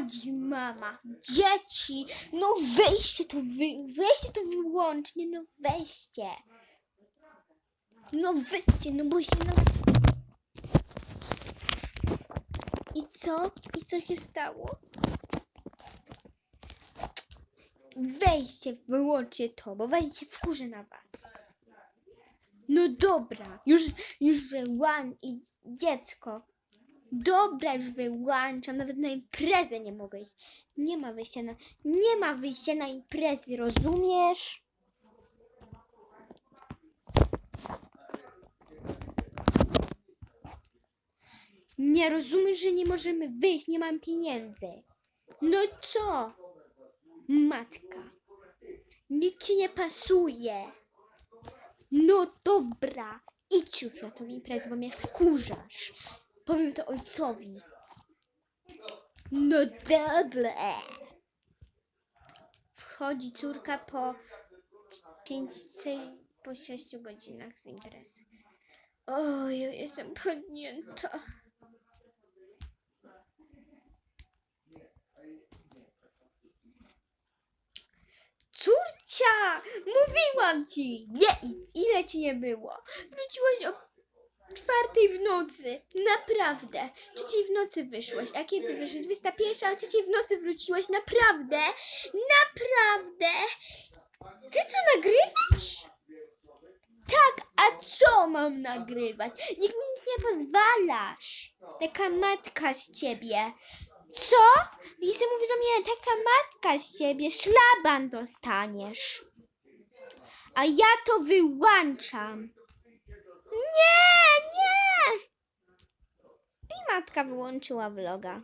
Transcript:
Wchodzi mama, dzieci, no weźcie to, wy, weźcie to wyłącznie, no weźcie. No weźcie, no bo się na. I co? I co się stało? Weźcie, wyłączcie to, bo wejście wkurzę na was. No dobra, już, już wyłącz i dziecko. Dobra, już wyłączam, nawet na imprezę nie mogę iść. Nie ma wyjścia na, nie ma wyjścia na imprezy, rozumiesz? Nie rozumiesz, że nie możemy wyjść, nie mam pieniędzy. No co? Matka. Nic ci nie pasuje. No dobra, idź już na tą imprezę, bo mnie wkurzasz. Powiem to ojcowi. No dobra. Wchodzi córka po 5, po 6 godzinach z imprezy. Oj, jestem podnięta. Córcia! Mówiłam ci! Nie idź! Ile ci nie było? Wróciłaś o czwartej w nocy. Naprawdę. Trzeciej w nocy wyszłaś. A kiedy wyszłaś? 21, a trzeciej w nocy wróciłaś. Naprawdę? Naprawdę? Ty co nagrywasz? Tak, a co mam nagrywać? Nikt mi nic nie pozwalasz. Taka matka z ciebie. Co? Lisa mówi do mnie, taka matka z ciebie, szlaban dostaniesz. A ja to wyłączam. Nie, matka wyłączyła vloga.